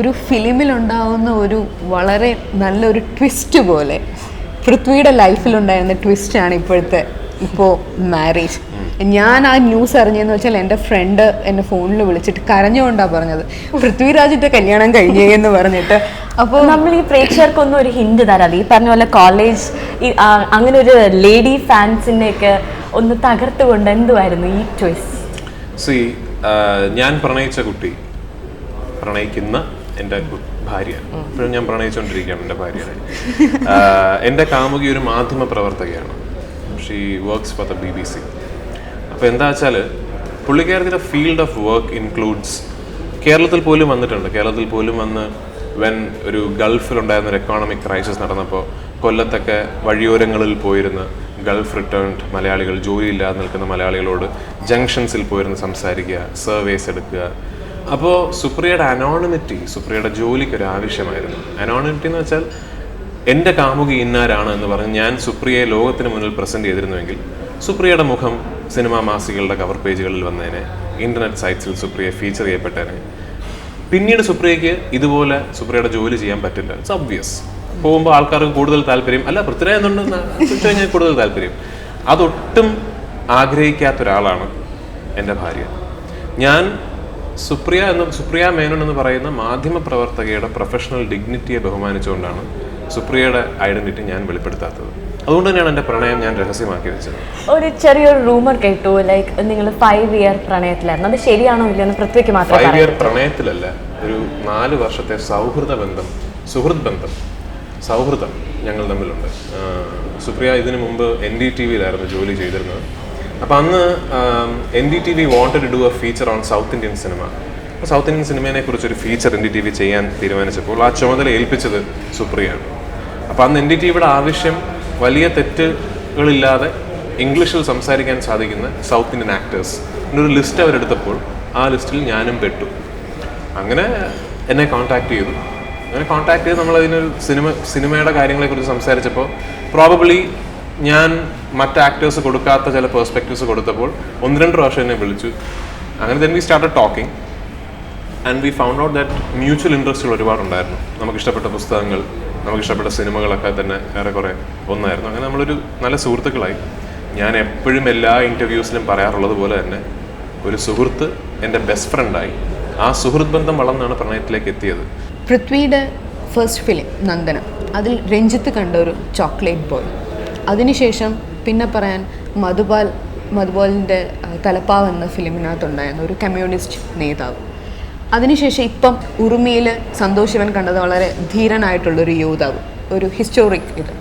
ഒരു ഫിലിമിലുണ്ടാവുന്ന ഒരു വളരെ നല്ലൊരു ട്വിസ്റ്റ് പോലെ. പൃഥ്വിയുടെ ലൈഫിലുണ്ടായിരുന്ന ട്വിസ്റ്റാണ് ഇപ്പോഴത്തെ ഇപ്പോൾ മാരേജ് ഞാൻ ആ ന്യൂസ് അറിഞ്ഞതെന്ന് വെച്ചാൽ എന്റെ ഫ്രണ്ട് എന്നെ ഫോണിൽ വിളിച്ചിട്ട് കരഞ്ഞുകൊണ്ടാണ് പറഞ്ഞത്. പൃഥ്വിരാജിന്റെ കല്യാണം കഴിഞ്ഞേ എന്ന് പറഞ്ഞിട്ട്. അപ്പോൾ നമ്മൾ ഈ പ്രേക്ഷകർക്കൊന്നും ഒരു ഹിന്റ് തരാതെ ഈ പറഞ്ഞ പോലെ കോളേജ് അങ്ങനെ ഒരു ലേഡി ഫാൻസിനെ ഒക്കെ ഒന്ന് തകർത്തുകൊണ്ട് എന്തുമായിരുന്നു ഈ ചോയ്സ് സി ഞാൻ പ്രണയിച്ച കുട്ടി പ്രണയിക്കുന്ന എന്റെ ഭാര്യ. ഇപ്പോഴും ഞാൻ പ്രണയിച്ചുകൊണ്ടിരിക്കുകയാണ് എന്റെ ഭാര്യയാണ് എന്റെ കാമുകി ഒരു മാധ്യമ പ്രവർത്തകയാണ്. She works for the B B C അപ്പോൾ എന്താ വെച്ചാൽ പുള്ളിക്കാരത്തിന്റെ ഫീൽഡ് ഓഫ് വർക്ക് ഇൻക്ലൂഡ്സ് കേരളത്തിൽ പോലും വന്നിട്ടുണ്ട്. കേരളത്തിൽ പോലും വന്ന് വെൻ ഒരു ഗൾഫിലുണ്ടായിരുന്ന ഒരു എക്കോണമിക് ക്രൈസിസ് നടന്നപ്പോൾ കൊല്ലത്തൊക്കെ വഴിയോരങ്ങളിൽ പോയിരുന്ന് ഗൾഫ് റിട്ടേൺഡ് മലയാളികൾ ജോലിയില്ലാതെ നിൽക്കുന്ന മലയാളികളോട് ജംഗ്ഷൻസിൽ പോയിരുന്ന് സംസാരിക്കുക സർവേസ് എടുക്കുക അപ്പോൾ സുപ്രിയയുടെ അനോണിമിറ്റി സുപ്രിയയുടെ ജോലിക്ക് ഒരു ആവശ്യമായിരുന്നു. അനോണിമിറ്റി എന്ന് വെച്ചാൽ എന്റെ കാമുകി ഇന്നാരാണ് എന്ന് പറഞ്ഞ് ഞാൻ സുപ്രിയയെ ലോകത്തിന് മുന്നിൽ പ്രസന്റ് ചെയ്തിരുന്നുവെങ്കിൽ സുപ്രിയയുടെ മുഖം സിനിമാ മാസികകളുടെ കവർ പേജുകളിൽ വന്നേനെ ഇന്റർനെറ്റ് സൈറ്റ്സിൽ സുപ്രിയ ഫീച്ചർ ചെയ്യപ്പെട്ടേനെ. പിന്നീട് സുപ്രിയയ്ക്ക് ഇതുപോലെ സുപ്രിയയുടെ ജോലി ചെയ്യാൻ പറ്റില്ല. ഇറ്റ്സ് ഒബ്വിയസ് പോകുമ്പോൾ ആൾക്കാർക്ക് കൂടുതൽ താല്പര്യം. അല്ല പൃഥ്വിരാജ് എന്നുണ്ടെന്ന് ചോദിച്ചു കഴിഞ്ഞാൽ കൂടുതൽ താല്പര്യം. അതൊട്ടും ആഗ്രഹിക്കാത്ത ഒരാളാണ് എന്റെ ഭാര്യ. ഞാൻ സുപ്രിയ എന്ന് സുപ്രിയ മേനോൻ എന്ന് പറയുന്ന മാധ്യമ പ്രവർത്തകയുടെ പ്രൊഫഷണൽ ഡിഗ്നിറ്റിയെ ബഹുമാനിച്ചുകൊണ്ടാണ് സുപ്രിയയുടെ ഐഡന്റിറ്റി ഞാൻ വെളിപ്പെടുത്താത്തത്. അതുകൊണ്ട് തന്നെയാണ് എന്റെ പ്രണയം ഞാൻ രഹസ്യമാക്കി വെച്ചത്. ഒരു ചെറിയൊരു റൂമർ കേട്ടു ലൈക്ക് നിങ്ങൾ ഫൈവ് ഇയർ പ്രണയത്തിലായിരുന്നു. അത് ശരിയാണോ ഇല്ലയോ പൃഥ്വിക്ക് മാത്രം ഫൈവ് ഇയർ പ്രണയത്തിലല്ല ഒരു നാല് വർഷത്തെ സൗഹൃദ ബന്ധം സുഹൃദ് ബന്ധം സൗഹൃദം ഞങ്ങൾ തമ്മിലുണ്ട്. സുപ്രിയ ഇതിനു മുമ്പ് എൻ ഡി ടി വിയിലായിരുന്നു ജോലി ചെയ്തിരുന്നത്. അപ്പം അന്ന് N D T V wanted do a feature on south Indian cinema അപ്പോൾ സൗത്ത് ഇന്ത്യൻ സിനിമയെ കുറിച്ച് ഒരു feature N D T V ചെയ്യാൻ തീരുമാനിച്ചപ്പോൾ ആ ചുമതല ഏൽപ്പിച്ചത് സുപ്രിയാണ്. അപ്പോൾ അന്ന് എൻ ഡി ടി വിയുടെ ആവശ്യം വലിയ തെറ്റുകളില്ലാതെ ഇംഗ്ലീഷിൽ സംസാരിക്കാൻ സാധിക്കുന്ന സൗത്ത് ഇന്ത്യൻ ആക്ടേഴ്സ് ഒരു ലിസ്റ്റ് അവരെടുത്തപ്പോൾ ആ ലിസ്റ്റിൽ ഞാനും പെട്ടു. അങ്ങനെ എന്നെ കോൺടാക്ട് ചെയ്തു. അങ്ങനെ കോൺടാക്ട് ചെയ്ത് നമ്മൾ അതിനൊരു സിനിമ സിനിമയുടെ കാര്യങ്ങളെക്കുറിച്ച് സംസാരിച്ചപ്പോൾ പ്രോബബ്ലി ഞാൻ മറ്റ് ആക്ടേഴ്സ് കൊടുക്കാത്ത ചില പേഴ്സ്പെക്റ്റീവ്സ് കൊടുത്തപ്പോൾ ഒന്ന് രണ്ട് പ്രാവശ്യം എന്നെ വിളിച്ചു. അങ്ങനെ തന്നെ we started talking and we found out that mutual ഇൻട്രസ്റ്റുകൾ ഒരുപാടുണ്ടായിരുന്നു നമുക്ക് ഇഷ്ടപ്പെട്ട പുസ്തകങ്ങൾ നമുക്ക് ഇഷ്ടപ്പെട്ട സിനിമകളൊക്കെ തന്നെ ഏറെക്കുറെ ഒന്നായിരുന്നു. അങ്ങനെ നമ്മളൊരു നല്ല സുഹൃത്തുക്കളായി. ഞാൻ എപ്പോഴും എല്ലാ ഇന്റർവ്യൂസിലും പറയാറുള്ളത് പോലെ തന്നെ ഒരു സുഹൃത്ത് എന്റെ ബെസ്റ്റ് ഫ്രണ്ടായി ആ സുഹൃത്ത് ബന്ധം വളർന്നാണ് പ്രണയത്തിലേക്ക് എത്തിയത്. പൃഥ്വിയുടെ ഫസ്റ്റ് ഫിലിം നന്ദനം. അതിൽ രഞ്ജിത്ത് കണ്ട ഒരു ചോക്ലേറ്റ് ബോയ് അതിനുശേഷം പിന്നെ പറയാൻ മധുപാൽ മധുപാലിന്റെ തലപ്പാവ് എന്ന ഫിലിമിനകത്തുണ്ടായിരുന്ന ഒരു കമ്മ്യൂണിസ്റ്റ് നേതാവ്. അതിനുശേഷം ഇപ്പം ഉറുമിയിൽ സന്തോഷിവൻ കണ്ടത് വളരെ ധീരനായിട്ടുള്ളൊരു യോദ്ധാവ് ഒരു ഹിസ്റ്റോറിക് ഇത്.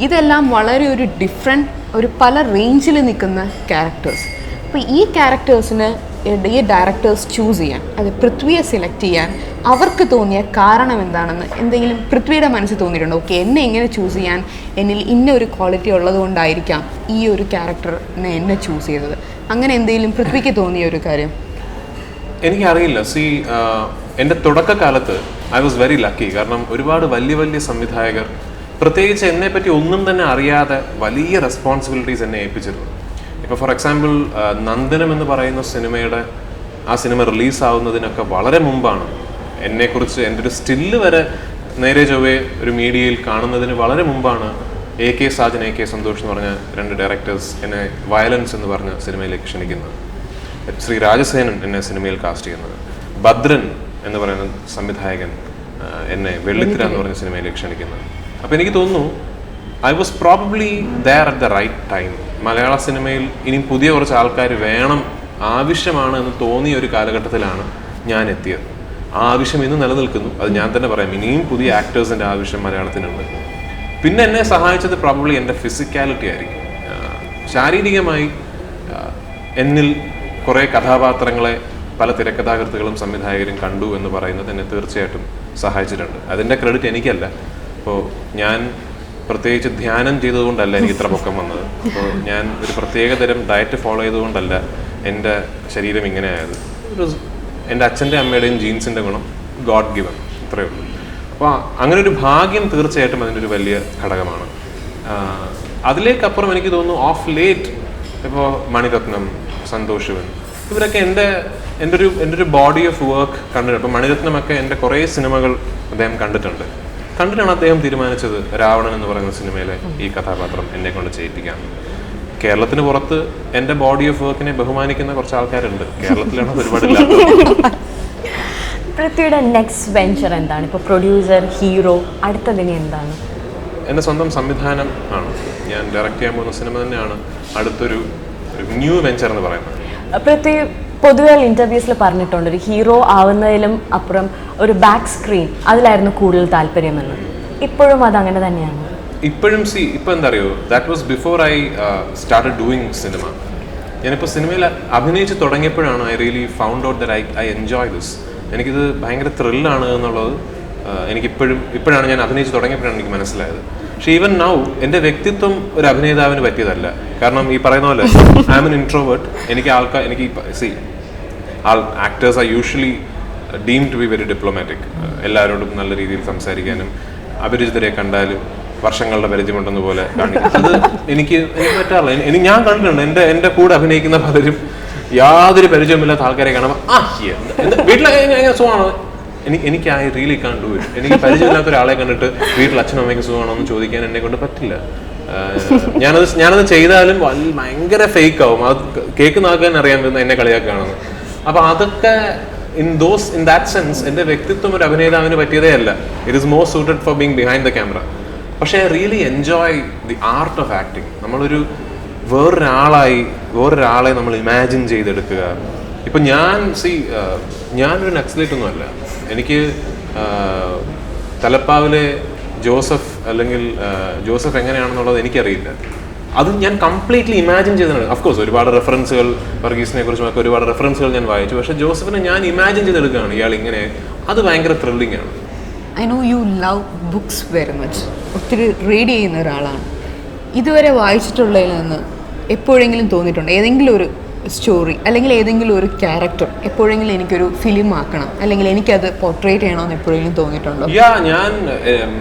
ഇതെല്ലാം വളരെ ഒരു ഡിഫറെന്റ് ഒരു പല റേഞ്ചിൽ നിൽക്കുന്ന ക്യാരക്ടേഴ്സ് അപ്പോൾ ഈ ക്യാരക്ടേഴ്സിന് ഈ ഡയറക്ടേഴ്സ് ചൂസ് ചെയ്യാൻ അത് പൃഥ്വിയെ സെലക്ട് ചെയ്യാൻ അവർക്ക് തോന്നിയ കാരണം എന്താണെന്ന് എന്തെങ്കിലും പൃഥ്വിയുടെ മനസ്സിൽ തോന്നിയിട്ടുണ്ടോ? ഓക്കെ എന്നെ എങ്ങനെ ചൂസ് ചെയ്യാൻ എന്നിൽ ഇന്ന ഒരു ക്വാളിറ്റി ഉള്ളതുകൊണ്ടായിരിക്കാം ഈ ഒരു ക്യാരക്ടറിനെ എന്നെ ചൂസ് ചെയ്തത്. അങ്ങനെ എന്തെങ്കിലും പൃഥ്വിക്ക് തോന്നിയ ഒരു കാര്യം? എനിക്കറിയില്ല. സി എന്റെ തുടക്കകാലത്ത് ഐ വാസ് വെരി ലക്കി കാരണം ഒരുപാട് വലിയ വലിയ സംവിധായകർ പ്രത്യേകിച്ച് എന്നെ പറ്റി ഒന്നും തന്നെ അറിയാതെ വലിയ റെസ്പോൺസിബിലിറ്റീസ് എന്നെ ഏൽപ്പിച്ചിരുന്നു. ഇപ്പോൾ ഫോർ എക്സാമ്പിൾ നന്ദനം എന്ന് പറയുന്ന സിനിമയുടെ ആ സിനിമ റിലീസാവുന്നതിനൊക്കെ വളരെ മുമ്പാണ്. എന്നെക്കുറിച്ച് എന്റെ ഒരു സ്റ്റില്ല് വരെ നേരെ ചൊവ്വേ ഒരു മീഡിയയിൽ കാണുന്നതിന് വളരെ മുമ്പാണ് A K Sajan A K Santhosh എന്ന് പറഞ്ഞ രണ്ട് ഡയറക്ടേഴ്സ് എന്നെ വയലൻസ് എന്ന് പറഞ്ഞ സിനിമയിലേക്ക് ക്ഷണിക്കുന്നത്. ശ്രീ രാജസേനൻ എന്നെ സിനിമയിൽ കാസ്റ്റ് ചെയ്യുന്നത്. ഭദ്രൻ എന്ന് പറയുന്ന സംവിധായകൻ എന്നെ വെള്ളിത്തിര എന്ന് പറഞ്ഞ സിനിമയിലേക്ക് ക്ഷണിക്കുന്നത്. അപ്പോൾ എനിക്ക് തോന്നുന്നു I was probably there at the right time Malayala സിനിമയിൽ ഇനി പുതിയ കുറച്ച് ആൾക്കാർ വേണം ആവശ്യമാണ് എന്ന് തോന്നിയ ഒരു കാലഘട്ടത്തിലാണ് ഞാൻ എത്തിയത്. ആ ആവശ്യം ഇന്ന് നിലനിൽക്കുന്നു. അത് ഞാൻ തന്നെ പറയാം. ഇനിയും പുതിയ ആക്ടേഴ്സിന്റെ ആവശ്യം മലയാളത്തിനുണ്ട്. പിന്നെ എന്നെ സഹായിച്ചത് പ്രോബ്ലി എന്റെ ഫിസിക്കാലിറ്റി ആയിരിക്കും. ശാരീരികമായി എന്നിൽ കുറേ കഥാപാത്രങ്ങളെ പല തിരക്കഥാകൃത്തുകളും സംവിധായകരും കണ്ടു എന്ന് പറയുന്നത് എന്നെ തീർച്ചയായിട്ടും സഹായിച്ചിട്ടുണ്ട്. അതിന്റെ ക്രെഡിറ്റ് എനിക്കല്ല. അപ്പോൾ ഞാൻ പ്രത്യേകിച്ച് ധ്യാനം ചെയ്തതുകൊണ്ടല്ല എനിക്ക് ഇത്ര പൊക്കം വന്നത്. അപ്പോൾ ഞാൻ ഒരു പ്രത്യേക തരം ഡയറ്റ് ഫോളോ ചെയ്തുകൊണ്ടല്ല എന്റെ ശരീരം ഇങ്ങനെ ആയത് ഒരു എന്റെ അച്ഛന്റെ അമ്മയുടെയും ജീൻസിന്റെ ഗുണം ഗോഡ് ഗിവൻ ഇത്രയേ ഉള്ളൂ. അപ്പോൾ അങ്ങനെ ഒരു ഭാഗ്യം തീർച്ചയായിട്ടും അതിന്റെ ഒരു വലിയ ഘടകമാണ്. അതിലേക്കപ്പുറം എനിക്ക് തോന്നുന്നു ഓഫ് ലേറ്റ് ഇപ്പോൾ മണിരത്നം സന്തോഷ് ശിവൻ ഇവരൊക്കെ എന്റെ എന്റെ ഒരു എന്റെ ഒരു ബോഡി ഓഫ് വർക്ക് കണ്ടിട്ടുണ്ട്. അപ്പോൾ മണിരത്നമൊക്കെ എന്റെ കുറേ സിനിമകൾ അദ്ദേഹം കണ്ടിട്ടുണ്ട്. കണ്ടിട്ടാണ് അദ്ദേഹം തീരുമാനിച്ചത് രാവണൻ എന്ന് പറയുന്ന സിനിമയിലെ ഈ കഥാപാത്രം എന്നെ കൊണ്ട് ചെയ്യിപ്പിക്കാൻ. കേരളത്തിന് പുറത്ത് എന്റെ ബോഡി ഓഫ് വർക്കിനെ ബഹുമാനിക്കുന്ന കുറച്ച് ആൾക്കാരുണ്ട്. കേരളത്തിലാണ് ഒരുപാട് പൃഥ്വിയുടെ നെക്സ്റ്റ് വെഞ്ചർ എന്താണ്? ഇപ്പോൾ പ്രൊഡ്യൂസർ ഹീറോ അടുത്തതിന് എന്താണ്? എന്റെ സ്വന്തം സംവിധാനം ആണ്. ഞാൻ ഡയറക്റ്റ് ചെയ്യാൻ പോകുന്ന സിനിമ തന്നെയാണ് അടുത്തൊരു ന്യൂ വെഞ്ചർ എന്ന് പറയുന്നത്. പൃഥ്വി പൊതുവെ ഇന്റർവ്യൂസിൽ പറഞ്ഞിട്ടുണ്ട് ഒരു ഹീറോ ആവുന്നതിലും അപ്പുറം ഒരു ബാക്ക് സ്ക്രീൻ അതിലായിരുന്നു കൂടുതൽ താല്പര്യമെന്ന്. ഇപ്പോഴും അത് അങ്ങനെ തന്നെയാണ്. ഇപ്പോഴും സി ഇപ്പം എന്താ അറിയോ that was before I start doing cinema ഞാനിപ്പോൾ സിനിമയിൽ അഭിനയിച്ച് തുടങ്ങിയപ്പോഴാണ് I really found out that I I enjoy this എനിക്കിത് ഭയങ്കര ത്രില്ലാണ് എന്നുള്ളത് uh, എനിക്കിപ്പോഴും ഇപ്പോഴാണ് ഞാൻ അഭിനയിച്ച് തുടങ്ങിയപ്പോഴാണ് എനിക്ക് മനസ്സിലായത്. പക്ഷേ ഈവൻ നൗ എന്റെ വ്യക്തിത്വം ഒരു അഭിനേതാവിന് പറ്റിയതല്ല. കാരണം ഈ പറയുന്ന പോലെ ഐ എം എൻ ഇൻട്രോവേർട്ട് എനിക്ക് ആൾക്കാർ എനിക്ക് see all actors are usually deemed to be very diplomatic എല്ലാവരോടും നല്ല രീതിയിൽ സംസാരിക്കാനും അപരിചിതരെ കണ്ടാലും വർഷങ്ങളുടെ പരിചയമുണ്ടെന്ന് പോലെ കാണിക്കും. അത് എനിക്ക് എനിക്ക് പറ്റാറില്ല. ഞാൻ കണ്ടിട്ടുണ്ട് എന്റെ എന്റെ കൂടെ അഭിനയിക്കുന്ന പലരും യാതൊരു പരിചയമില്ലാത്ത ആൾക്കാരെ കാണുമ്പോൾ ആ വീട്ടിലെ എങ്ങനെ സുഖമാണോ? എനിക്ക് എനിക്ക് ഐ റിയലി കാൺ ഡു എനിക്ക് പരിചയമില്ലാത്ത ഒരാളെ കണ്ടിട്ട് വീട്ടിൽ അച്ഛനും അമ്മയ്ക്ക് സുഖമാണോന്ന് ചോദിക്കാൻ എന്നെ കൊണ്ട് പറ്റില്ല. ഞാനത് ഞാനത് ചെയ്താലും ഭയങ്കര ഫേക്ക് ആവും. അത് കേൾക്കുന്ന ആൾക്കാർ അറിയാൻ പറ്റുന്ന എന്നെ കളിയാക്കുകയാണെന്ന്. അപ്പൊ അതൊക്കെ in those in that sense എന്റെ വ്യക്തിത്വം ഒരു അഭിനേതാവിന് പറ്റിയതേ അല്ല. It is more suited for being behind the camera പക്ഷേ really enjoy the art of acting നമ്മളൊരു വേറൊരാളായി വേറൊരാളെ നമ്മൾ ഇമാജിൻ ചെയ്തെടുക്കുക. ഇപ്പൊ ഞാൻ സി ഞാനൊരു നക്സലേറ്റ് എനിക്ക് തലപ്പാവിലെ ജോസഫ് അല്ലെങ്കിൽ ജോസഫ് എങ്ങനെയാണെന്നുള്ളത് എനിക്കറിയില്ല. അത് ഞാൻ കംപ്ലീറ്റ്ലി ഇമാജിൻ ചെയ്തതാണ് അഫ്കോഴ്സ് ഒരുപാട് റെഫറൻസുകൾ വർഗീസിനെ കുറിച്ചും ഒക്കെ ഒരുപാട് റെഫറൻസുകൾ ഞാൻ വായിച്ചു. പക്ഷേ ജോസഫിനെ ഞാൻ ഇമാജിൻ ചെയ്തെടുക്കുകയാണ് ഇയാൾ ഇങ്ങനെ. അത് ഭയങ്കര ത്രില്ലിംഗ് ആണ്. I know you love books very much ഒത്തിരി റീഡ് ചെയ്യുന്ന ഒരാളാണ്. ഇതുവരെ വായിച്ചിട്ടുള്ളതിൽ നിന്ന് എപ്പോഴെങ്കിലും തോന്നിയിട്ടുണ്ട്? ഏതെങ്കിലും ഒരു സ്റ്റോറി അല്ലെങ്കിൽ ഏതെങ്കിലും ഒരു ക്യാരക്ടർ എപ്പോഴെങ്കിലും എനിക്കൊരു ഫിലിം ആക്കണം അല്ലെങ്കിൽ എനിക്കത് പോർട്രേറ്റ് ചെയ്യണമെന്ന് എപ്പോഴെങ്കിലും തോന്നിയിട്ടുണ്ടോ? യാ ഞാൻ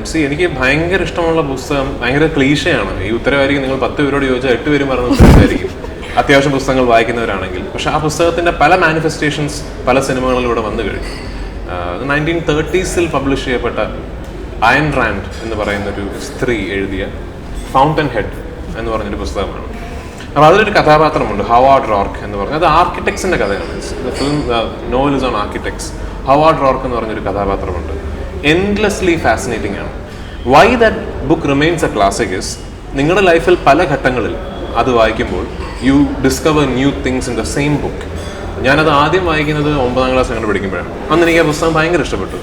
സി എനിക്ക് ഭയങ്കര ഇഷ്ടമുള്ള പുസ്തകം ഭയങ്കര ക്ലീശയാണ്. ഈ ഉത്തരവായിരിക്കും നിങ്ങൾ പത്ത് പേരോട് ചോദിച്ചാൽ എട്ട് പേരും പറഞ്ഞ ഉത്തരവായിരിക്കും. അത്യാവശ്യം പുസ്തകങ്ങൾ വായിക്കുന്നവരാണെങ്കിൽ. പക്ഷെ ആ പുസ്തകത്തിന്റെ പല മാനിഫെസ്റ്റേഷൻസ് പല സിനിമകളിലൂടെ വന്നു കഴിഞ്ഞു. നയന്റീൻ തേർട്ടീസിൽ പബ്ലിഷ് ചെയ്യപ്പെട്ട അയൻ റാൻഡ് എന്ന് പറയുന്ന ഒരു സ്ത്രീ എഴുതിയ ഫൗണ്ടൻ ഹെഡ് എന്ന് പറഞ്ഞൊരു പുസ്തകമാണ്. അപ്പോൾ അതിലൊരു കഥാപാത്രമുണ്ട് ഹവാർഡ് റോർക്ക് എന്ന് പറഞ്ഞത് അത് ആർക്കിടെക്ട്സിന്റെ കഥയാണ്. Film novel on on architects Howard Roark എന്ന് പറഞ്ഞൊരു കഥാപാത്രമുണ്ട്. എൻഡ്ലെസ്ലി ഫാസിനേറ്റിംഗ് ആണ്. Why that book remains a classic is നിങ്ങളുടെ ലൈഫിൽ പല ഘട്ടങ്ങളിൽ അത് വായിക്കുമ്പോൾ you discover new things in the same book ഞാനത് ആദ്യം വായിക്കുന്നത് ഒമ്പതാം ക്ലാസ് അങ്ങനെ പഠിക്കുമ്പോഴാണ്. അന്ന് എനിക്ക് ആ പുസ്തകം ഭയങ്കര ഇഷ്ടപ്പെട്ടു.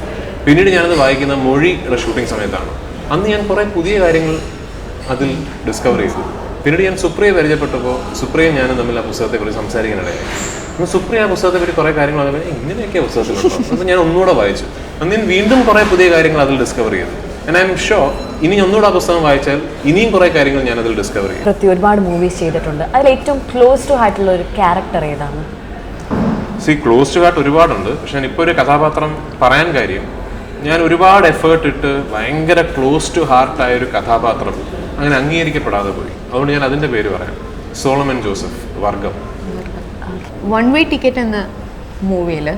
പിന്നീട് ഞാനത് വായിക്കുന്ന മൊഴിയുടെ ഷൂട്ടിംഗ് സമയത്താണ്. അന്ന് ഞാൻ കുറേ പുതിയ കാര്യങ്ങൾ അതിൽ ഡിസ്കവർ ചെയ്തു. പിന്നീട് ഞാൻ സുപ്രിയെ പരിചയപ്പെട്ടപ്പോൾ സുപ്രിയ ഞാനും തമ്മിൽ ആ പുസ്തകത്തെക്കുറിച്ച് സംസാരിക്കാനിടയായി. അപ്പോൾ സുപ്രിയ ആ പുസ്തകത്തെ പറ്റി കുറേ കാര്യങ്ങൾ അതേ ഇങ്ങനെയൊക്കെ പുസ്തകത്തിലുണ്ടോ അപ്പോൾ ഞാൻ ഒന്നുകൂടെ വായിച്ചു. അന്ന് ഞാൻ വീണ്ടും കുറേ പുതിയ കാര്യങ്ങൾ അതിൽ ഡിസ്കവർ ചെയ്തു. ആൻഡ് ഐ എം ഷുവർ ഇനി ഒന്നുകൂടെ ആ പുസ്തകം വായിച്ചാൽ ഇനിയും കുറേ കാര്യങ്ങൾ ഞാൻ അതിൽ ഡിസ്കവർ ചെയ്യും. പ്രത്യേക ഒരുപാട് മൂവീസ് ചെയ്തിട്ടുണ്ട്. അതിൽ ഏറ്റവും ക്ലോസ് ടു ആയിട്ടുള്ള ഒരു ക്യാരക്ടർ ഏതാണ്? സി ക്ലോസ് ടു ഹാർട്ട് ഒരുപാടുണ്ട്. പക്ഷെ ഞാൻ ഇപ്പോൾ ഒരു കഥാപാത്രം പറയാൻ കാര്യം ഞാൻ ഒരുപാട് എഫേർട്ട് ഇട്ട് ഭയങ്കര ക്ലോസ് ടു ഹാർട്ടായ ഒരു കഥാപാത്രം അങ്ങനെ അംഗീകരിക്കപ്പെടാതെ പോയി. അതുകൊണ്ട് ഞാൻ അതിന്റെ പേര് പറയാം. സോളമൻ ജോസഫ് വർഗം. വൺ വേ ടിക്കറ്റ് എന്ന മൂവിയിൽ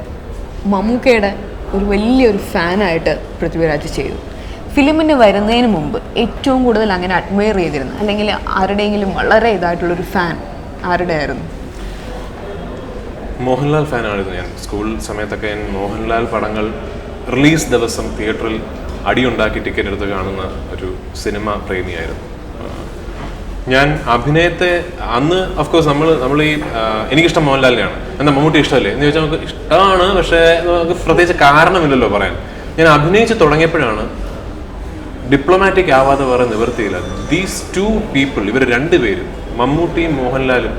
മമ്മൂക്കയുടെ ഒരു വലിയൊരു ഫാനായിട്ട് പൃഥ്വിരാജ് ചെയ്തു. ഫിലിമിന് വരുന്നതിന് മുമ്പ് ഏറ്റവും കൂടുതൽ അങ്ങനെ അഡ്മയർ ചെയ്തിരുന്നു അല്ലെങ്കിൽ ആരുടെയെങ്കിലും വളരെ ഇതായിട്ടുള്ളൊരു ഫാൻ ആരുടെ ആയിരുന്നു മോഹൻലാൽ ഫാനായിരുന്നു ഞാൻ. സ്കൂൾ സമയത്തൊക്കെ ഞാൻ മോഹൻലാൽ പടങ്ങൾ റിലീസ് ദിവസം തിയേറ്ററിൽ അടിയുണ്ടാക്കി ടിക്കറ്റ് എടുത്ത് കാണുന്ന ഒരു സിനിമ പ്രേമിയായിരുന്നു. ഞാൻ അഭിനയത്തെ അന്ന് അഫ്കോഴ്സ് നമ്മൾ നമ്മൾ ഈ എനിക്കിഷ്ടം മോഹൻലാലിനെയാണ്. എന്താ മമ്മൂട്ടി ഇഷ്ടമല്ലേ? എന്ന് ചോദിച്ചാൽ നമുക്ക് ഇഷ്ടമാണ് പക്ഷേ നമുക്ക് പ്രത്യേകിച്ച് കാരണമില്ലല്ലോ പറയാൻ. ഞാൻ അഭിനയിച്ച് തുടങ്ങിയപ്പോഴാണ് ഡിപ്ലോമാറ്റിക് ആവാതെ വേറെ നിവൃത്തിയില്ല. ദീസ് ടു പീപ്പിൾ ഇവർ രണ്ട് രണ്ടുപേരും മമ്മൂട്ടിയും മോഹൻലാലും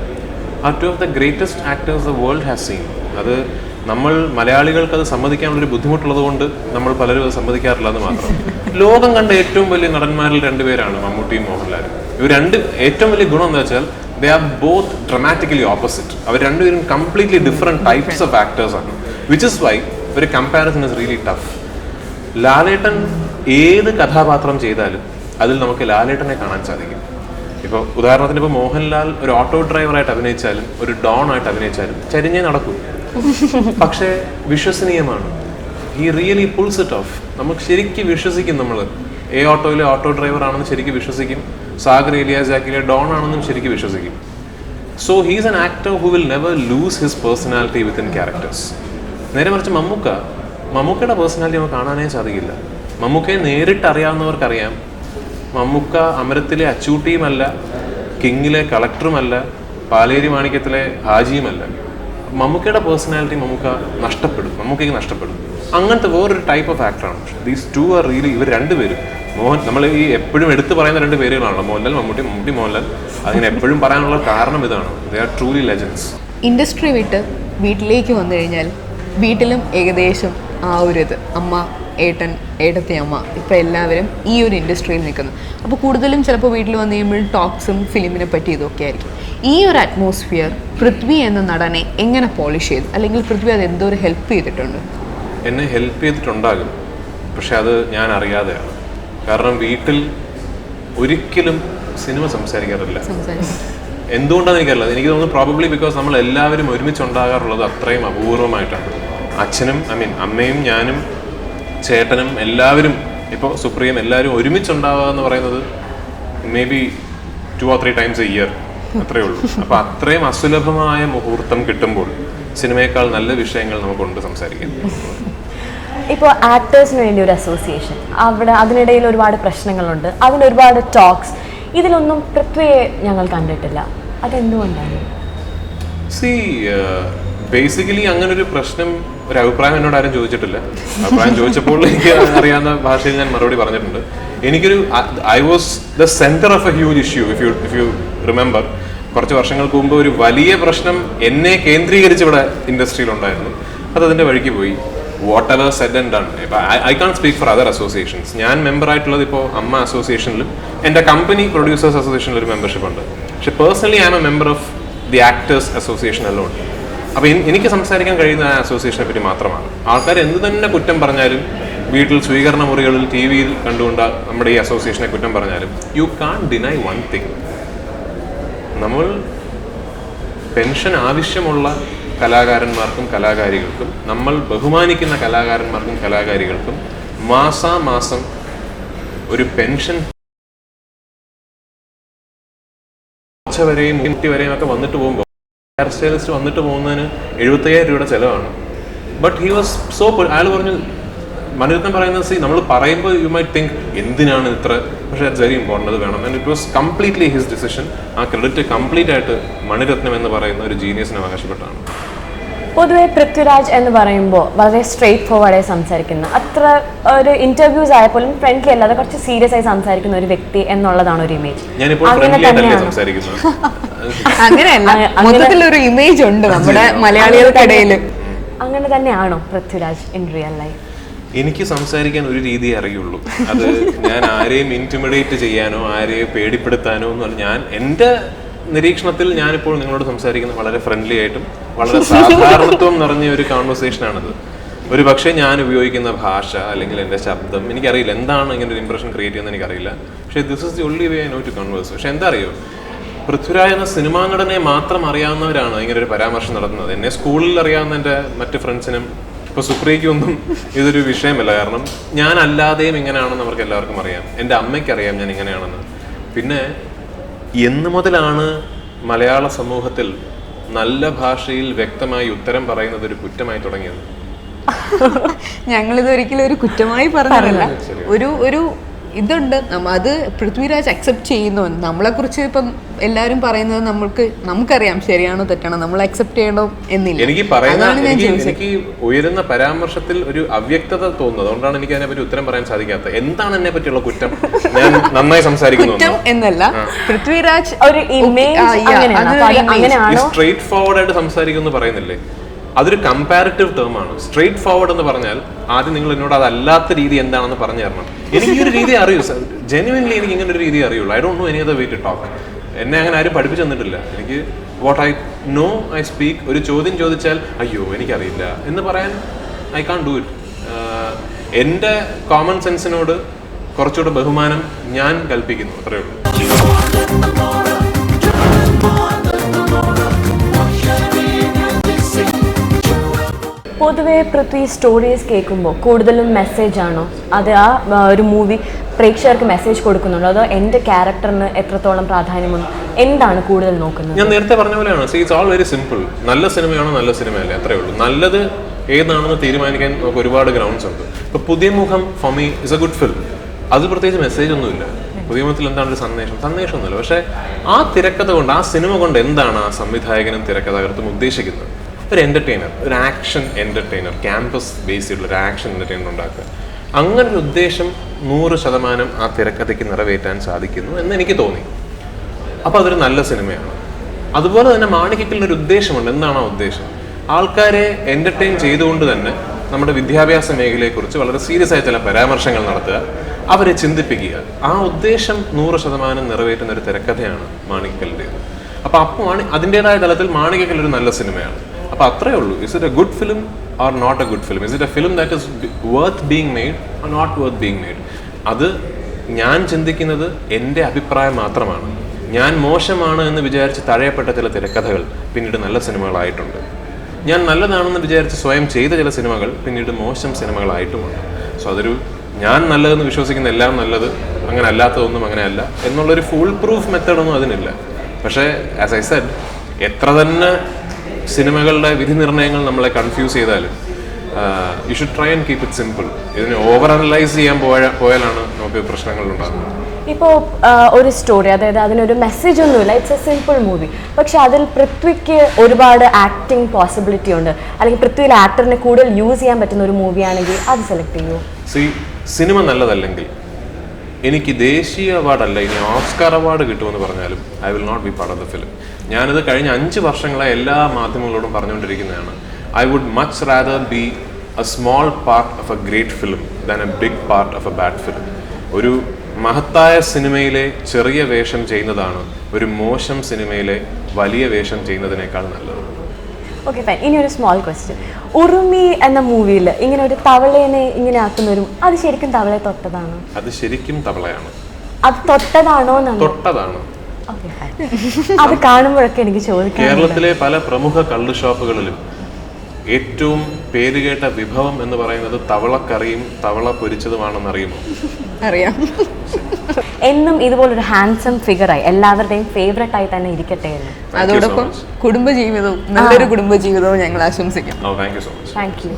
are two of the greatest actors the world has seen അത് നമ്മൾ മലയാളികൾക്ക് അത് സമ്മതിക്കാനുള്ളൊരു ബുദ്ധിമുട്ടുള്ളത് കൊണ്ട് നമ്മൾ പലരും അത് സമ്മതിക്കാറില്ല എന്ന് മാത്രം. ലോകം കണ്ട ഏറ്റവും വലിയ നടന്മാരിൽ രണ്ടുപേരാണ് മമ്മൂട്ടിയും മോഹൻലാലും. ഇവർ രണ്ട് ഏറ്റവും വലിയ ഗുണം എന്ന് വെച്ചാൽ they are both dramatically opposite അവർ രണ്ടുപേരും completely different types of actors ആണ്. വിച്ച് ഇസ് വൈ ഒരു കമ്പാരിസൺ ഇസ് റിയലി ടഫ് ലാലേട്ടൻ ഏത് കഥാപാത്രം ചെയ്താലും അതിൽ നമുക്ക് ലാലേട്ടനെ കാണാൻ സാധിക്കും. ഇപ്പോൾ ഉദാഹരണത്തിന് ഇപ്പോൾ മോഹൻലാൽ ഒരു ഓട്ടോ ഡ്രൈവറായിട്ട് അഭിനയിച്ചാലും ഒരു ഡോൺ ആയിട്ട് അഭിനയിച്ചാലും ചരിഞ്ഞേ നടക്കും. പക്ഷേ വിശ്വസനീയമാണ്. He really pulls it off നമുക്ക് ശരിക്കും വിശ്വസിക്കും നമ്മൾ ഏ ഓട്ടോയിലെ ഓട്ടോ ഡ്രൈവർ ആണെന്ന് ശരിക്കും വിശ്വസിക്കും. സാഗർ ഏലിയാസാക്കിലെ ഡോൺ ആണെന്നും ശരിക്കും വിശ്വസിക്കും. So he's an actor who will never lose his personality within characters നേരെ മറിച്ച് മമ്മൂക്ക മമ്മൂക്കയുടെ പേഴ്സണാലിറ്റി നമുക്ക് കാണാനേ സാധിക്കില്ല. മമ്മൂക്കയെ നേരിട്ട് അറിയാവുന്നവർക്കറിയാം. മമ്മൂക്ക അമരത്തിലെ അച്ചൂട്ടിയുമല്ല കിങ്ങിലെ കളക്ടറുമല്ല പാലേരി മാണിക്യത്തിലെ ഹാജിയുമല്ല. മമ്മൂക്കയുടെ പേഴ്സണാലിറ്റി മമ്മൂക്ക നഷ്ടപ്പെടും. മമ്മൂക്കയ്ക്ക് നഷ്ടപ്പെടും. അങ്ങനത്തെ വേറൊരു ടൈപ്പ് ഓഫ് ആക്ടറാണ് പക്ഷേ ദീസ് ടു ആർ റിയലി ഇവർ രണ്ടുപേരും. മോഹൻ നമ്മൾ ഈ എപ്പോഴും എടുത്തു പറയുന്ന രണ്ട് പേരുകളാണല്ലോ. മോഹൻലാൽ മമ്മൂട്ടി മമ്മൂട്ടി മോഹൻലാൽ. അങ്ങനെ എപ്പോഴും പറയാനുള്ള കാരണം ഇതാണ്. They are truly legends industry വിട്ട് വീട്ടിലേക്ക് വന്നു കഴിഞ്ഞാൽ വീട്ടിലും ഏകദേശം ആ ഒരു ഇത്. അമ്മ ഏട്ടൻ ഏട്ടത്തെ അമ്മ. ഇപ്പം എല്ലാവരും ഈ ഒരു ഇൻഡസ്ട്രിയിൽ നിൽക്കുന്നു. അപ്പോൾ കൂടുതലും ചിലപ്പോൾ വീട്ടിൽ വന്നു കഴിയുമ്പോൾ ടോക്സും ഫിലിമിനെ പറ്റി ഇതൊക്കെ ആയിരിക്കും. ഈ ഒരു അറ്റ്മോസ്ഫിയർ പൃഥ്വി എന്ന നടനെ എങ്ങനെ പോളിഷ് ചെയ്തു? അല്ലെങ്കിൽ പൃഥ്വി അത് എന്തോ ഒരു ഹെൽപ്പ് ചെയ്തിട്ടുണ്ട്? എന്നെ ഹെൽപ്പ് ചെയ്തിട്ടുണ്ടാകും. പക്ഷെ അത് ഞാൻ അറിയാതെയാണ്. കാരണം വീട്ടിൽ ഒരിക്കലും സിനിമ സംസാരിക്കാറില്ല. സംസാരിക്കും എന്തുകൊണ്ടാണെന്ന് എനിക്കറിയില്ല. എനിക്ക് തോന്നുന്നു പ്രോബബ്ലി ബിക്കോസ് നമ്മൾ എല്ലാവരും ഒരുമിച്ചുണ്ടാകാറുള്ളത് അത്രയും അപൂർവമായിട്ടാണ്. അച്ഛനും ഐ മീൻ അമ്മയും ഞാനും ചേട്ടനും എല്ലാവരും ഇപ്പോൾ സുപ്രിയം എല്ലാവരും ഒരുമിച്ചുണ്ടാവുക എന്ന് പറയുന്നത് maybe two or three times a year അത്രേ ഉള്ളൂ. അപ്പൊ അത്രയും അസുലഭമായ മുഹൂർത്തം കിട്ടുമ്പോൾ സിനിമയേക്കാൾ നല്ല വിഷയങ്ങൾ നമുക്കുണ്ട് സംസാരിക്കാം ഇപ്പോൾ ആക്ടേഴ്സിന് വേണ്ടി ഒരു അസോസിയേഷൻ അവിടെ അതിനിടയിൽ ഒരുപാട് പ്രശ്നങ്ങളുണ്ട്. അതിന് ഒരുപാട് ടോക്സ് ഇതിലൊന്നും പൃഥ്വിയെ ഞങ്ങൾ കണ്ടിട്ടില്ല. അതെന്തുകൊണ്ടാണ്? സി ബേസിക്കലി അങ്ങനെ ഒരു പ്രശ്നം ഒരു അഭിപ്രായം എന്നോട് ആരും ചോദിച്ചിട്ടില്ല. അഭിപ്രായം ചോദിച്ചപ്പോൾ എനിക്ക് അറിയാവുന്ന ഭാഷയിൽ ഞാൻ മറുപടി പറഞ്ഞിട്ടുണ്ട്. എനിക്കൊരു I was the centre of a huge issue if you if you remember കുറച്ച് വർഷങ്ങൾക്ക് മുമ്പ് ഒരു വലിയ പ്രശ്നം എന്നെ കേന്ദ്രീകരിച്ച് ഇവിടെ ഇൻഡസ്ട്രിയിൽ ഉണ്ടായിരുന്നു അത് അതിന്റെ വഴിക്ക് പോയി. Whatever said and done I can't speak for other associations ഞാൻ മെമ്പർ ആയിട്ടുള്ളത് ഇപ്പോൾ അമ്മ അസോസിയേഷനിലും എന്റെ കമ്പനി പ്രൊഡ്യൂസേഴ്സ് അസോസിയേഷനിൽ ഒരു മെമ്പർഷിപ്പ് ഉണ്ട്. പക്ഷെ personally I am a member of the actors association alone അപ്പോൾ എനിക്ക് സംസാരിക്കാൻ കഴിയുന്ന ആ അസോസിയേഷനെ പറ്റി മാത്രമാണ്. ആൾക്കാർ എന്ത് തന്നെ കുറ്റം പറഞ്ഞാലും വീട്ടിൽ സ്വീകരണ മുറികളിൽ ടി വിയിൽ കണ്ടുകൊണ്ട് നമ്മുടെ ഈ അസോസിയേഷനെ കുറ്റം പറഞ്ഞാലും. You can't deny one thing നമ്മൾ പെൻഷൻ ആവശ്യമുള്ള കലാകാരന്മാർക്കും കലാകാരികൾക്കും നമ്മൾ ബഹുമാനിക്കുന്ന കലാകാരന്മാർക്കും കലാകാരികൾക്കും മാസാമാസം ഒരു പെൻഷൻ വരെയും മുറ്റി വരെയും ഒക്കെ വന്നിട്ട് പോകുമ്പോൾ ഹെയർ സ്റ്റൈലിസ്റ്റ് വന്നിട്ട് പോകുന്നതിന് എഴുപത്തയ്യായിരം രൂപയുടെ ചിലവാണ്. ബട്ട് ഹി വാസ് സോ അയാൾ പറഞ്ഞു മണിരത്നം പറയുന്നത് സി നമ്മൾ പറയുമ്പോൾ യു മൈ തിങ്ക് എന്തിനാണ് ഇത്ര? പക്ഷേ ഇറ്റ്സ് വെരി ഇമ്പോർട്ടന്റ് അത് വേണം. And it was completely his decision ആ ക്രെഡിറ്റ് കംപ്ലീറ്റ് ആയിട്ട് മണിരത്നം എന്ന് പറയുന്ന ഒരു ജീനിയസിനെ അവകാശപ്പെട്ടാണ്. പൊതുവെ പൃഥ്വിരാജ് എന്ന് പറയുമ്പോൾ വളരെ സ്ട്രെയിറ്റ് ഫോർവേഡായി സംസാരിക്കുന്ന. അത്ര ഒരു ഇന്റർവ്യൂസ് ആയപ്പോലും ഫ്രണ്ട്ലി അല്ലാതെ കുറച്ച് സീരിയസ് ആയി സംസാരിക്കുന്ന ഒരു വ്യക്തി എന്നുള്ളതാണ് ഒരു ഇമേജ് അങ്ങനെയല്ല. അങ്ങനെ- അങ്ങനെ- ഇമേജ് ഉണ്ട് നമ്മുടെ മലയാളികൾക്കിടയിൽ അങ്ങനെ തന്നെയാണോ പൃഥ്വിരാജ് ഇൻ റിയൽ ലൈഫ് എനിക്ക് സംസാരിക്കാൻ ഒരു രീതി അറിയുള്ളൂ. അത് ഞാൻ ആരെയും ഇന്റിമിഡേറ്റ് ചെയ്യാനോ ആരെയും പേടിപ്പെടുത്താനോ എന്ന് പറഞ്ഞാൽ ഞാൻ എന്റെ നിരീക്ഷണത്തിൽ ഞാനിപ്പോൾ നിങ്ങളോട് സംസാരിക്കുന്നത് വളരെ ഫ്രണ്ട്ലി ആയിട്ടും വളരെ സാധാരണത്വം നിറഞ്ഞ ഒരു കോൺവെർസേഷനാണിത് ഒരു പക്ഷേ ഞാൻ ഉപയോഗിക്കുന്ന ഭാഷ അല്ലെങ്കിൽ എന്റെ ശബ്ദം എനിക്കറിയില്ല എന്താണ് ഇങ്ങനെ ഒരു ഇംപ്രഷൻ ക്രിയേറ്റ് ചെയ്യുന്നത് എനിക്കറിയില്ല. പക്ഷേ this is the only way no to converse പക്ഷേ എന്താ അറിയോ? പൃഥ്വിരാജ് എന്ന സിനിമാ നടനെ മാത്രം അറിയാവുന്നവരാണ് ഇങ്ങനെ ഒരു പരാമർശം നടത്തുന്നത്. എന്നെ സ്കൂളിൽ അറിയാവുന്ന എന്റെ മറ്റു ഫ്രണ്ട്സിനും ഇപ്പോൾ സുപ്രിയക്കൊന്നും ഇതൊരു വിഷയമല്ല. കാരണം ഞാൻ അല്ലാതെയും ഇങ്ങനെയാണെന്ന് അവർക്ക് എല്ലാവർക്കും അറിയാം. എന്റെ അമ്മയ്ക്കറിയാം ഞാൻ ഇങ്ങനെയാണെന്ന്. പിന്നെ എന്ന് മുതലാണ് മലയാള സമൂഹത്തിൽ നല്ല ഭാഷയിൽ വ്യക്തമായി ഉത്തരം പറയുന്നത് ഒരു കുറ്റമായി തുടങ്ങിയത്. ഞങ്ങളിത് ഒരിക്കലും ഒരു കുറ്റമായി പറഞ്ഞതല്ല. ഒരു ഒരു ഇതുണ്ട്. നമ്മ- അത് പൃഥ്വിരാജ് അക്സെപ്റ്റ് ചെയ്യുന്നു. നമ്മളെ കുറിച്ച് ഇപ്പം എല്ലാവരും പറയുന്നത് നമ്മൾക്ക് നമുക്കറിയാം ശരിയാണോ തെറ്റാണോ. നമ്മൾ അക്സെപ്റ്റ് ചെയ്യണോ എന്നില്ല. എനിക്ക് എനിക്ക് ഉയരുന്ന പരാമർശത്തിൽ ഒരു അവ്യക്തത തോന്നുന്നത് അതുകൊണ്ടാണ് എനിക്ക് അതിനെപ്പറ്റി ഉത്തരം പറയാൻ സാധിക്കാത്തത്. എന്താണ് എന്നെ പറ്റിയുള്ള കുറ്റം? ഞാൻ നന്നായി സംസാരിക്കുന്നു കുറ്റം എന്നല്ല പൃഥ്വിരാജ് ഒരു? സ്ട്രേറ്റ് ഫോർവേഡ് ആയിട്ട് സംസാരിക്കുന്നു പറയുന്നില്ലേ? അതൊരു കമ്പാരിറ്റീവ് ടേം ആണ്. സ്ട്രേറ്റ് ഫോർവേഡ് എന്ന് പറഞ്ഞാൽ ആദ്യം നിങ്ങൾ എന്നോട് അതല്ലാത്ത രീതി എന്താണെന്ന് പറഞ്ഞു തരണം. എനിക്ക് ഈ ഒരു രീതി അറിയൂ. ജെനുവൻലി എനിക്ക് ഇങ്ങനെ ഒരു രീതി അറിയുള്ളൂ. I don't know any other way to talk എന്നെ അങ്ങനെ ആരും പഠിപ്പിച്ചു തന്നിട്ടില്ല. എനിക്ക് what I know I speak ഒരു ചോദ്യം ചോദിച്ചാൽ അയ്യോ എനിക്കറിയില്ല എന്ന് പറയാൻ ഐ കാൺ ഡു ഇറ്റ് എന്റെ കോമൺ സെൻസിനോട് കുറച്ചുകൂടെ ബഹുമാനം ഞാൻ കൽപ്പിക്കുന്നു. അത്രയേ ഉള്ളൂ. പൊതുവെ പൃഥ്വി സ്റ്റോറീസ് കേൾക്കുമ്പോൾ കൂടുതലും മെസ്സേജ് ആണോ? അത് ആ ഒരു മൂവി പ്രേക്ഷകർക്ക് മെസ്സേജ് കൊടുക്കുന്നുണ്ടോ? അതോ എന്റെ ക്യാരക്ടറിന് എത്രത്തോളം പ്രാധാന്യമുണ്ട്? എന്താണ് കൂടുതൽ നോക്കുന്നത്? ഞാൻ നേരത്തെ പറഞ്ഞ പോലെയാണ്? See it's all very simple നല്ല സിനിമയാണോ നല്ല സിനിമയല്ലേ? അത്രേ ഉള്ളൂ. നല്ലത് ഏതാണെന്ന് തീരുമാനിക്കാൻ നമുക്ക് ഒരുപാട് ഗ്രൗണ്ട്സ് ഉണ്ട്. ഇപ്പൊ പുതിയ മുഖം for me is a good film അത് പ്രത്യേകിച്ച് മെസ്സേജ് ഒന്നുമില്ല പുതിയ മുഖത്തിൽ എന്താണ് ഒരു സന്ദേശം? സന്ദേശമൊന്നുമില്ല. പക്ഷേ ആ തിരക്കഥ കൊണ്ട് ആ സിനിമ കൊണ്ട് എന്താണ് ആ സംവിധായകനും തിരക്കഥാകൃത്തും ഉദ്ദേശിക്കുന്നത്? ഒരു എന്റർടൈനർ ഒരു ആക്ഷൻ എന്റർടൈനർ ക്യാമ്പസ് ബേസ് ചെയ്തുള്ള ഒരു ആക്ഷൻ എന്റർടൈനർ ഉണ്ടാക്കുക. അങ്ങനെ ഒരു ഉദ്ദേശം നൂറ് ശതമാനം ആ തിരക്കഥയ്ക്ക് നിറവേറ്റാൻ സാധിക്കുന്നു എന്ന് എനിക്ക് തോന്നി. അപ്പോൾ അതൊരു നല്ല സിനിമയാണ്. അതുപോലെ തന്നെ മാണിക്കലിന് ഉദ്ദേശമുണ്ട്. എന്താണ് ആ ഉദ്ദേശം? ആൾക്കാരെ എന്റർടൈൻ ചെയ്തുകൊണ്ട് തന്നെ നമ്മുടെ വിദ്യാഭ്യാസ മേഖലയെക്കുറിച്ച് വളരെ സീരിയസ് ആയ ചില പരാമർശങ്ങൾ നടത്തുക അവരെ ചിന്തിപ്പിക്കുക. ആ ഉദ്ദേശം നൂറ് ശതമാനം നിറവേറ്റുന്ന ഒരു തിരക്കഥയാണ് മാണിക്കലിന്റെ അപ്പോൾ അപ്പോൾ മാണി അതിന്റെതായ തലത്തിൽ മാണിക്കൽ ഒരു നല്ല സിനിമയാണ്. അപ്പൊ അത്രേ ഉള്ളൂ. Is it a good film or not a good film is it a film that is worth being made or not worth being made അത് ഞാൻ ചിന്തിക്കുന്നത് എന്റെ അഭിപ്രായം മാത്രമാണ്. ഞാൻ മോശമാണ് എന്ന് വിചാരിച്ച് തഴയപ്പെട്ട ചില തിരക്കഥകൾ പിന്നീട് നല്ല സിനിമകളായിട്ടുണ്ട്. ഞാൻ നല്ലതാണെന്ന് വിചാരിച്ച് സ്വയം ചെയ്ത ചില സിനിമകൾ പിന്നീട് മോശം സിനിമകളായിട്ടുമുണ്ട്. സോ അതൊരു ഞാൻ നല്ലതെന്ന് വിശ്വസിക്കുന്ന എല്ലാം നല്ലത് അങ്ങനെ അല്ലാത്തതൊന്നും അങ്ങനെ അല്ല എന്നുള്ളൊരു ഫുൾ പ്രൂഫ് മെത്തേഡൊന്നും അതിനില്ല. പക്ഷേ ആസ് ഐ സെഡ് എത്ര തന്നെ സിനിമകളുടെ വിധി നിർണയങ്ങൾ നമ്മളെ കൺഫ്യൂസ് ചെയ്താലും you should try and keep it simple ഇതിനെ ഓവർ അനലൈസ് ചെയ്യാൻ പോയ പോയാലാണ് നമുക്ക് പ്രശ്നങ്ങൾ ഉണ്ടാകുന്നത് ഇപ്പോൾ ഒരു സ്റ്റോറി അതായത് അതിനൊരു മെസ്സേജ് ഒന്നുമില്ല. ഇറ്റ്സ് എ സിമ്പിൾ മൂവി പക്ഷെ അതിൽ പൃഥ്വിക്ക് ഒരുപാട് ആക്ടിങ് പോസിബിലിറ്റി ഉണ്ട്. അല്ലെങ്കിൽ പൃഥ്വിയിലെ ആക്ടറിനെ കൂടുതൽ യൂസ് ചെയ്യാൻ പറ്റുന്ന ഒരു മൂവിയാണെങ്കിൽ അത് സെലക്ട് ചെയ്യൂ. സി സിനിമ നല്ലതല്ലെങ്കിൽ എനിക്ക് ദേശീയ അവാർഡല്ല ഇനി ഓസ്കാർ അവാർഡ് കിട്ടുമെന്ന് പറഞ്ഞാലും I will not be part of the film ഞാനിത് കഴിഞ്ഞ അഞ്ച് വർഷങ്ങളായി എല്ലാ മാധ്യമങ്ങളോടും പറഞ്ഞുകൊണ്ടിരിക്കുന്നതാണ്. I would much rather be a small part of a great film than a big part of a bad film ഒരു മഹത്തായ സിനിമയിലെ ചെറിയ വേഷം ചെയ്യുന്നതാണ് ഒരു മോശം സിനിമയിലെ വലിയ വേഷം ചെയ്യുന്നതിനേക്കാൾ നല്ലത്. ഓക്കെ ഫൈൻ ഇനി ഒരു സ്മോൾ ക്വസ്റ്റ്യൻ ഉറുമി എന്ന മൂവിയിൽ ഇങ്ങനെ ഒരു തവളേനെ ഇങ്ങനെ ആക്കുന്നവരും അത് ശരിക്കും തവളയെ തൊട്ടതാണ്? അത് ശരിക്കും തവളയാണ്. അത് തൊട്ടതാണോ തൊട്ടതാണോ. അത് കാണുമ്പോഴൊക്കെ എനിക്ക് ചോദിക്കാം കേരളത്തിലെ പല പ്രമുഖ കള്ളു ഷോപ്പുകളിലും ഏറ്റവും പേരുകേട്ട വിഭവം എന്ന് പറയുന്നത് തവളക്കറിയും തവള പൊരിച്ചതുമാണെന്ന് അറിയുമോ അറിയാം. എന്നും ഇതുപോലൊരു ഹാൻസം ഫിഗറായി എല്ലാവരുടെയും ഫേവറേറ്റ് ആയി തന്നെ ഇരിക്കട്ടെ എന്ന്. Thank you so അതോടൊപ്പം. കുടുംബജീവിതവും നല്ലൊരു കുടുംബജീവിതവും ഞങ്ങൾ ആശംസിക്കാം Oh, thank you so much. Thank you